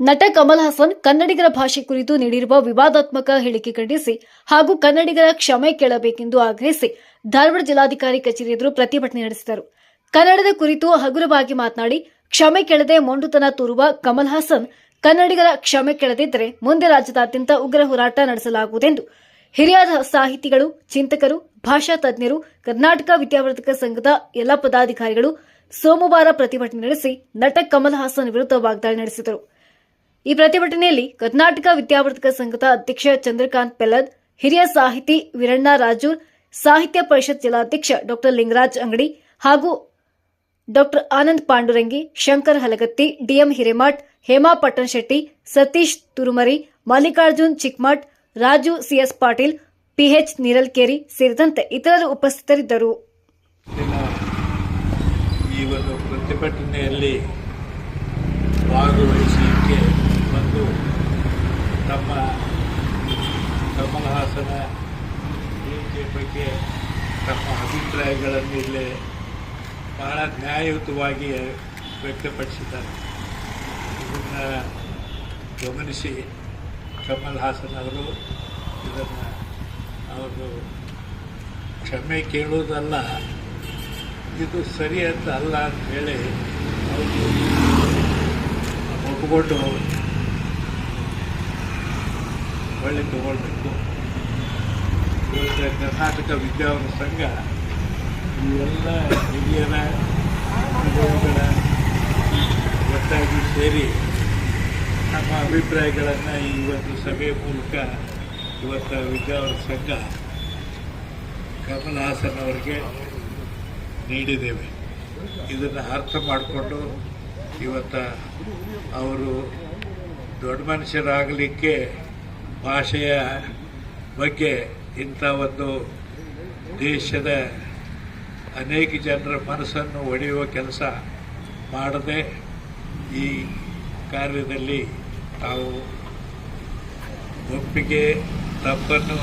ನಟ ಕಮಲ್ ಹಾಸನ್ ಕನ್ನಡಿಗರ ಭಾಷೆ ಕುರಿತು ನೀಡಿರುವ ವಿವಾದಾತ್ಮಕ ಹೇಳಿಕೆ ಖಂಡಿಸಿ ಹಾಗೂ ಕನ್ನಡಿಗರ ಕ್ಷಮೆ ಕೇಳಬೇಕೆಂದು ಆಗ್ರಹಿಸಿ ಧಾರವಾಡ ಜಿಲ್ಲಾಧಿಕಾರಿ ಕಚೇರಿ ಎದುರು ಪ್ರತಿಭಟನೆ ನಡೆಸಿದರು. ಕನ್ನಡದ ಕುರಿತು ಹಗುರವಾಗಿ ಮಾತನಾಡಿ, ಕ್ಷಮೆ ಕೇಳದೆ ಮೊಂಡುತನ ತೋರುವ ಕಮಲ್ ಹಾಸನ್ ಕನ್ನಡಿಗರ ಕ್ಷಮೆ ಕೇಳದಿದ್ದರೆ ಮುಂದೆ ರಾಜ್ಯದಾದ್ಯಂತ ಉಗ್ರ ಹೋರಾಟ ನಡೆಸಲಾಗುವುದೆಂದು ಹಿರಿಯ ಸಾಹಿತಿಗಳು, ಚಿಂತಕರು, ಭಾಷಾ ತಜ್ಞರು, ಕರ್ನಾಟಕ ವಿದ್ಯಾವರ್ಧಕ ಸಂಘದ ಎಲ್ಲ ಪದಾಧಿಕಾರಿಗಳು ಸೋಮವಾರ ಪ್ರತಿಭಟನೆ ನಡೆಸಿ ನಟ ಕಮಲ್ ಹಾಸನ್ ವಿರುದ್ಧ ವಾಗ್ದಾಳಿ ನಡೆಸಿದರು. ಈ ಪ್ರತಿಭಟನೆಯಲ್ಲಿ ಕರ್ನಾಟಕ ವಿದ್ಯಾವರ್ಧಕ ಸಂಘದ ಅಧ್ಯಕ್ಷ ಚಂದ್ರಕಾಂತ್ ಪೆಲದ್ ಹಿರಿಯ ಸಾಹಿತಿ ವೀರಣ್ಣ ರಾಜೂರ್, ಸಾಹಿತ್ಯ ಪರಿಷತ್ ಜಿಲ್ಲಾಧ್ಯಕ್ಷ ಡಾಕ್ಟರ್ ಲಿಂಗರಾಜ್ ಅಂಗಡಿ ಹಾಗೂ doctor Anand Pandurangi, Shankar Halagatti, DM Hiremath, Hema Pattanashetti Satish Turumari, Mallikarjun Chikmath, Raju CS Patil, PH Neeralkeri ಸೇರಿದಂತೆ ಇತರರು ಉಪಸ್ಥಿತರಿದ್ದರು. ಪ್ರತಿಭಟನೆಯಲ್ಲಿ ಭಾಗವಹಿಸಲಿಕ್ಕೆ ಬಂದು ನಮ್ಮ ಕಮಲಹಾಸನ ಹೇಳಿಕೆ ಬಗ್ಗೆ ತಮ್ಮ ಅಭಿಪ್ರಾಯಗಳನ್ನು ಇಲ್ಲಿ ಬಹಳ ನ್ಯಾಯಯುತವಾಗಿ ವ್ಯಕ್ತಪಡಿಸಿದ್ದಾರೆ. ಇದನ್ನು ಗಮನಿಸಿ ಕಮಲ್ ಹಾಸನ್ ಅವರು ಇದನ್ನು ಅವರು ಕ್ಷಮೆ ಕೇಳುವುದಲ್ಲ, ಇದು ಸರಿ ಅಂತ ಅಲ್ಲ ಅಂತ ಹೇಳಿ ಅವರು ಒಪ್ಪಿಕೊಂಡು ಒಳ್ಳೆ ತಗೊಳ್ಬೇಕು. ಇವತ್ತು ಕರ್ನಾಟಕ ವಿದ್ಯಾವರ ಸಂಘ ಇವೆಲ್ಲ ಹಿರಿಯರ ಅನುಭವಗಳ ಒಟ್ಟಾಗಿ ಸೇರಿ ನಮ್ಮ ಅಭಿಪ್ರಾಯಗಳನ್ನು ಈ ಒಂದು ಸಭೆಯ ಮೂಲಕ ಇವತ್ತು ವಿದ್ಯಾವರ ಸಂಘ ಕಮಲ್ ಹಾಸನ್ ಅವರಿಗೆ ನೀಡಿದ್ದೇವೆ. ಇದನ್ನು ಅರ್ಥ ಮಾಡಿಕೊಂಡು ಇವತ್ತು ಅವರು ದೊಡ್ಡ ಮನುಷ್ಯರಾಗಲಿಕ್ಕೆ ಭಾಷೆಯ ಬಗ್ಗೆ ಇಂಥ ಒಂದು ದೇಶದ ಅನೇಕ ಜನರ ಮನಸ್ಸನ್ನು ಒಡೆಯುವ ಕೆಲಸ ಮಾಡದೆ ಈ ಕಾರ್ಯದಲ್ಲಿ ತಾವು ಒಪ್ಪಿಗೆ ತಪ್ಪನ್ನು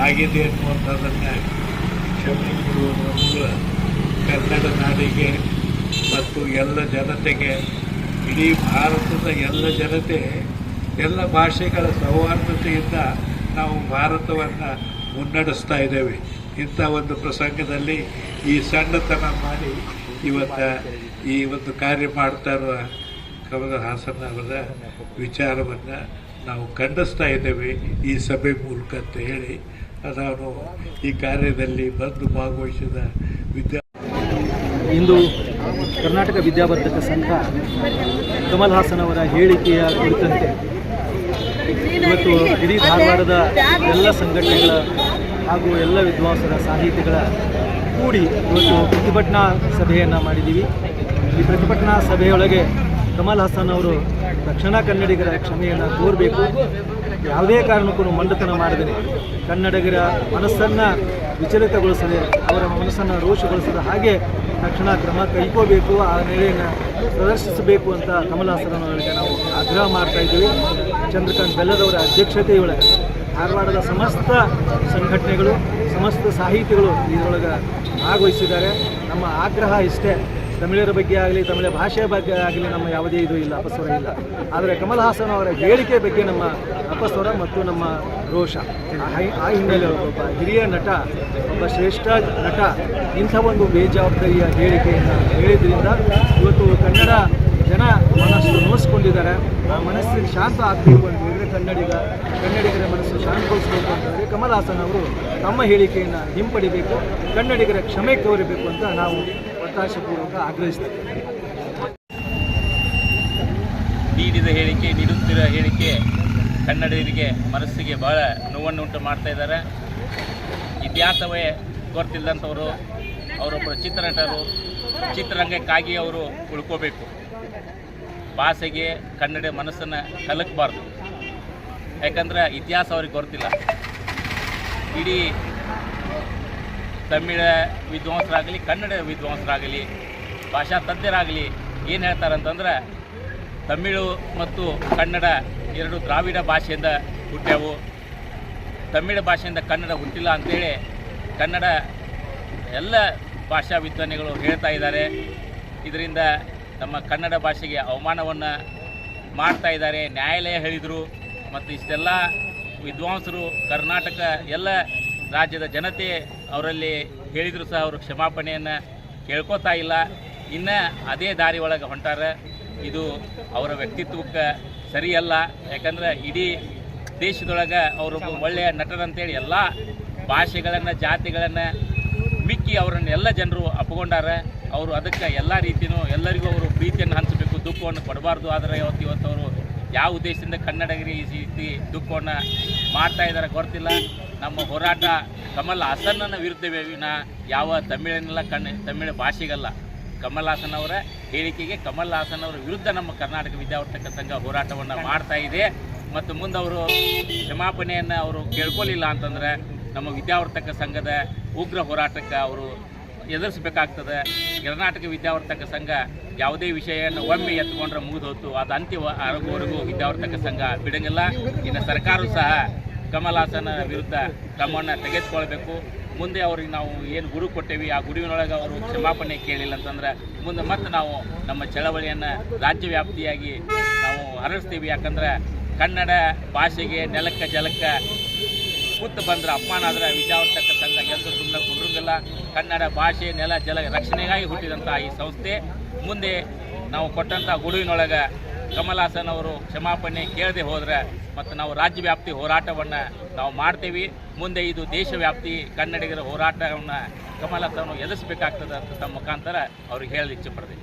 ಆಗಿದೆ ಅನ್ನುವಂಥದ್ದನ್ನು ಕ್ಷಮೆ ಕೊಡುವುದರ ಕನ್ನಡ ನಾಡಿಗೆ ಮತ್ತು ಎಲ್ಲ ಜನತೆಗೆ ಇಡೀ ಭಾರತದ ಎಲ್ಲ ಜನತೆ ಎಲ್ಲ ಭಾಷೆಗಳ ಸೌಹಾರ್ದತೆಯಿಂದ ನಾವು ಭಾರತವನ್ನು ಮುನ್ನಡೆಸ್ತಾ ಇದ್ದೇವೆ. ಇಂಥ ಒಂದು ಪ್ರಸಂಗದಲ್ಲಿ ಈ ಸಣ್ಣತನ ಮಾಡಿ ಇವತ್ತು ಈ ಒಂದು ಕಾರ್ಯ ಮಾಡ್ತಾ ಇರುವ ಕಮಲ ಹಾಸನ್ ಅವರ ವಿಚಾರವನ್ನು ನಾವು ಖಂಡಿಸ್ತಾ ಇದ್ದೇವೆ ಈ ಸಭೆ ಮೂಲಕ ಅಂತ ಹೇಳಿ. ನಾನು ಈ ಕಾರ್ಯದಲ್ಲಿ ಬಂದು ಭಾಗವಹಿಸಿದ ವಿದ್ಯಾ ಇಂದು ಕರ್ನಾಟಕ ವಿದ್ಯಾವರ್ಧಕ ಸಂಘ ಕಮಲ್ ಹಾಸನ್ ಅವರ ಹೇಳಿಕೆಯ ಕುರಿತಂತೆ ಇವತ್ತು ಇಡೀ ಧಾರವಾಡದ ಎಲ್ಲ ಸಂಘಟನೆಗಳ ಹಾಗೂ ಎಲ್ಲ ವಿದ್ವಾಂಸರ ಸಾಹಿತಿಗಳ ಕೂಡಿ ಇವತ್ತು ಪ್ರತಿಭಟನಾ ಸಭೆಯನ್ನು ಮಾಡಿದ್ದೀವಿ. ಈ ಪ್ರತಿಭಟನಾ ಸಭೆಯೊಳಗೆ ಕಮಲ್ ಹಾಸನ್ ಅವರು ದಕ್ಷಿಣ ಕನ್ನಡಿಗರ ಕ್ಷಮೆಯನ್ನು ಕೋರಬೇಕು ಯಾವುದೇ ಕಾರಣಕ್ಕೂ ಮಂಡತನ ಮಾಡದೇ ಕನ್ನಡಿಗರ ಮನಸ್ಸನ್ನು ವಿಚಲಿತಗೊಳಿಸದೆ, ಅವರ ಮನಸ್ಸನ್ನು ರೋಷಗೊಳಿಸದ ಹಾಗೆ ತಕ್ಷಣ ಕ್ರಮ ಕೈಕೋಬೇಕು ಆ ನೆಲೆಯನ್ನು ಪ್ರದರ್ಶಿಸಬೇಕು ಅಂತ ಕಮಲ್ ಹಾಸನ್ ಅವರಿಗೆ ನಾವು ಆಗ್ರಹ ಮಾಡ್ತಾ ಇದ್ದೀವಿ. ಚಂದ್ರಕಾಂತ್ ಬೆಲ್ಲದವರ ಅಧ್ಯಕ್ಷತೆಯೊಳಗೆ ಧಾರವಾಡದ ಸಮಸ್ತ ಸಂಘಟನೆಗಳು, ಸಮಸ್ತ ಸಾಹಿತಿಗಳು ಇದರೊಳಗೆ ಭಾಗವಹಿಸಿದ್ದಾರೆ. ನಮ್ಮ ಆಗ್ರಹ ಇಷ್ಟೇ. ತಮಿಳರ ಬಗ್ಗೆ ಆಗಲಿ, ತಮಿಳ ಭಾಷೆಯ ಬಗ್ಗೆ ಆಗಲಿ ನಮ್ಮ ಯಾವುದೇ ಇದು ಇಲ್ಲ, ಅಪಸ್ವರ ಇಲ್ಲ. ಆದರೆ ಕಮಲ್ ಹಾಸನ್ ಅವರ ಹೇಳಿಕೆ ಬಗ್ಗೆ ನಮ್ಮ ಅಪಸ್ವರ ಮತ್ತು ನಮ್ಮ ರೋಷ. ಆ ಹಿನ್ನೆಲೆ ಒಬ್ಬ ಹಿರಿಯ ನಟ, ಒಬ್ಬ ಶ್ರೇಷ್ಠ ನಟ, ಇಂಥ ಒಂದು ಬೇಜವಾಬ್ದಾರಿಯ ಹೇಳಿಕೆಯನ್ನು ಹೇಳಿದ್ರಿಂದ ಇವತ್ತು ಕನ್ನಡ ಜನ ನೋಯಿಸ್ಕೊಂಡಿದ್ದಾರೆ ಆ ಮನಸ್ಸಿಗೆ ಶಾಂತ ಆಗಬೇಕು ಅಂತ ಕನ್ನಡಿಗ, ಕನ್ನಡಿಗರ ಮನಸ್ಸು ಶಾಂತಗೊಳಿಸಬೇಕು ಅಂತ ಕಮಲ್ ಹಾಸನ್ ಅವರು ತಮ್ಮ ಹೇಳಿಕೆಯನ್ನು ಹಿಂಪಡಿಬೇಕು, ಕನ್ನಡಿಗರ ಕ್ಷಮೆ ಕೋರಬೇಕು ಅಂತ ನಾವು ಒತ್ತಾಶಪೂರ್ವಕ ಆಗ್ರಹಿಸ್ತೀವಿ. ನೀಡಿದ ಹೇಳಿಕೆ, ನೀಡುತ್ತಿರುವ ಹೇಳಿಕೆ ಕನ್ನಡಿಗರಿಗೆ ಮನಸ್ಸಿಗೆ ಬಹಳ ನೋವನ್ನು ಉಂಟು ಮಾಡ್ತಾ ಇದ್ದಾರೆ. ಇತಿಹಾಸವೇ ಗೊತ್ತಿಲ್ಲದಂಥವರು, ಅವರೊಬ್ಬರು ಚಿತ್ರನಟರು, ಚಿತ್ರರಂಗಕ್ಕಾಗಿ ಅವರು ಉಳ್ಕೋಬೇಕು. ಭಾಷೆಗೆ ಕನ್ನಡ ಮನಸ್ಸನ್ನು ಕಲಕಬಾರ್ದು. ಯಾಕಂದ್ರೆ ಇತಿಹಾಸ ಅವ್ರಿಗೆ ಗೊತ್ತಿಲ್ಲ. ಇಡೀ ತಮಿಳ ವಿದ್ವಾಂಸರಾಗಲಿ, ಕನ್ನಡ ವಿದ್ವಾಂಸರಾಗಲಿ, ಭಾಷಾ ತಜ್ಞರಾಗಲಿ ಏನು ಹೇಳ್ತಾರೆ ಅಂತಂದ್ರೆ ತಮಿಳು ಮತ್ತು ಕನ್ನಡ ಎರಡು ದ್ರಾವಿಡ ಭಾಷೆಯಿಂದ ಹುಟ್ಟ್ಯಾವು. ತಮಿಳ ಭಾಷೆಯಿಂದ ಕನ್ನಡ ಹುಟ್ಟಿಲ್ಲ ಅಂತೇಳಿ ಕನ್ನಡ ಎಲ್ಲ ಭಾಷಾ ವಿಜ್ಞಾನಿಗಳು ಹೇಳ್ತಾ ಇದ್ದಾರೆ. ಇದರಿಂದ ನಮ್ಮ ಕನ್ನಡ ಭಾಷೆಗೆ ಅವಮಾನವನ್ನು ಮಾಡ್ತಾ ಇದ್ದಾರೆ. ನ್ಯಾಯಾಲಯ ಹೇಳಿದರು ಮತ್ತು ಇಷ್ಟೆಲ್ಲ ವಿದ್ವಾಂಸರು, ಕರ್ನಾಟಕ ಎಲ್ಲ ರಾಜ್ಯದ ಜನತೆ ಅವರಲ್ಲಿ ಹೇಳಿದರೂ ಸಹ ಅವರು ಕ್ಷಮಾಪಣೆಯನ್ನು ಕೇಳ್ಕೊತಾ ಇಲ್ಲ. ಇನ್ನು ಅದೇ ದಾರಿ ಒಳಗೆ ಹೊಂಟಾರೆ. ಇದು ಅವರ ವ್ಯಕ್ತಿತ್ವಕ್ಕೆ ಸರಿಯಲ್ಲ. ಯಾಕಂದ್ರೆ ಇಡೀ ದೇಶದೊಳಗೆ ಅವರು ಒಳ್ಳೆಯ ನಟರಂತೇಳಿ ಎಲ್ಲ ಭಾಷೆಗಳನ್ನು, ಜಾತಿಗಳನ್ನು ಮಿಕ್ಕಿ ಅವರನ್ನು ಎಲ್ಲ ಜನರು ಅಪ್ಪಗೊಂಡಾರ ಅವರು ಅದಕ್ಕೆ ಎಲ್ಲ ರೀತಿಯೂ ಎಲ್ಲರಿಗೂ ಪ್ರೀತಿಯನ್ನು ಹಂಚಬೇಕು, ದುಃಖವನ್ನು ಕೊಡಬಾರ್ದು ಆದರೆ ಇವತ್ತು ಇವತ್ತು ಅವರು ಯಾವ ಉದ್ದೇಶದಿಂದ ಕನ್ನಡಗಿರಿ ಈ ರೀತಿ ದುಃಖವನ್ನು ಮಾಡ್ತಾ ಇದ್ದಾರೆ ಗೊತ್ತಿಲ್ಲ. ನಮ್ಮ ಹೋರಾಟ ಕಮಲ್ ಹಾಸನ್ನ ವಿರುದ್ಧವೇ ವಿನ ಯಾವ ತಮಿಳನ್ನೆಲ್ಲ ಕನ್ನ ತಮಿಳು ಭಾಷೆಗಲ್ಲ. ಕಮಲ್ ಹಾಸನ್ ಅವರ ಹೇಳಿಕೆಗೆ ಕಮಲ್ ಹಾಸನ್ ಅವರ ವಿರುದ್ಧ ನಮ್ಮ ಕರ್ನಾಟಕ ವಿದ್ಯಾವರ್ತಕ ಸಂಘ ಹೋರಾಟವನ್ನು ಮಾಡ್ತಾ ಇದೆ. ಮತ್ತು ಮುಂದೆ ಅವರು ಕ್ಷಮಾಪಣೆಯನ್ನು ಅವರು ಕೇಳ್ಕೊಳ್ಳಿಲ್ಲ ಅಂತಂದ್ರೆ ನಮ್ಮ ವಿದ್ಯಾವರ್ತಕ ಸಂಘದ ಉಗ್ರ ಹೋರಾಟಕ್ಕೆ ಅವರು ಎದುರಿಸಬೇಕಾಗ್ತದೆ. ಕರ್ನಾಟಕ ವಿದ್ಯಾವರ್ತಕ ಸಂಘ ಯಾವುದೇ ವಿಷಯವನ್ನು ಒಮ್ಮೆ ಎತ್ಕೊಂಡ್ರೆ ಮುಗಿದು ಹೋಯ್ತು ಅದು ಅಂತ್ಯ ಆರೋಗ್ಯವರೆಗೂ ವಿದ್ಯಾವರ್ತಕ ಸಂಘ ಬಿಡಂಗಿಲ್ಲ. ಇನ್ನು ಸರ್ಕಾರವೂ ಸಹ ಕಮಲಾಸನ ವಿರುದ್ಧ ಕ್ರಮವನ್ನು ತೆಗೆದುಕೊಳ್ಬೇಕು. ಮುಂದೆ ಅವ್ರಿಗೆ ನಾವು ಏನು ಗುರು ಕೊಟ್ಟೇವಿ, ಆ ಗುರುವಿನೊಳಗೆ ಅವರು ಕ್ಷಮಾಪಣೆ ಕೇಳಿಲ್ಲ ಅಂತಂದ್ರೆ ಮುಂದೆ ಮತ್ತೆ ನಾವು ನಮ್ಮ ಚಳವಳಿಯನ್ನು ರಾಜ್ಯವ್ಯಾಪ್ತಿಯಾಗಿ ನಾವು ಹರಡಿಸ್ತೀವಿ. ಯಾಕಂದ್ರೆ ಕನ್ನಡ ಭಾಷೆಗೆ ನೆಲಕ್ಕೆ ಜಲಕ್ಕೆ ಕೂತು ಬಂದ್ರೆ ಅಪಮಾನ ಆದ್ರೆ ಸಂಘ ಎಂದು ಸುಮ್ಮನೆ ಕುಂಡ್ರಂಗಿಲ್ಲ. ಕನ್ನಡ ಭಾಷೆ ನೆಲ ಜಲ ರಕ್ಷಣೆಗಾಗಿ ಹುಟ್ಟಿದಂಥ ಈ ಸಂಸ್ಥೆ. ಮುಂದೆ ನಾವು ಕೊಟ್ಟಂಥ ಗುಡುವಿನೊಳಗೆ ಕಮಲಾಸನ್ ಅವರು ಕ್ಷಮಾಪಣೆ ಕೇಳದೆ ಹೋದರೆ ಮತ್ತು ನಾವು ರಾಜ್ಯವ್ಯಾಪ್ತಿ ಹೋರಾಟವನ್ನು ನಾವು ಮಾಡ್ತೀವಿ. ಮುಂದೆ ಇದು ದೇಶವ್ಯಾಪ್ತಿ ಕನ್ನಡಿಗರ ಹೋರಾಟವನ್ನು ಕಮಲಾಸನ್ ಎದುರಿಸಬೇಕಾಗ್ತದೆ ಅಂತ ತಮ್ಮ ಮುಖಾಂತರ ಅವ್ರಿಗೆ ಹೇಳಲು ಇಚ್ಛೆ ಪಡ್ತೀನಿ.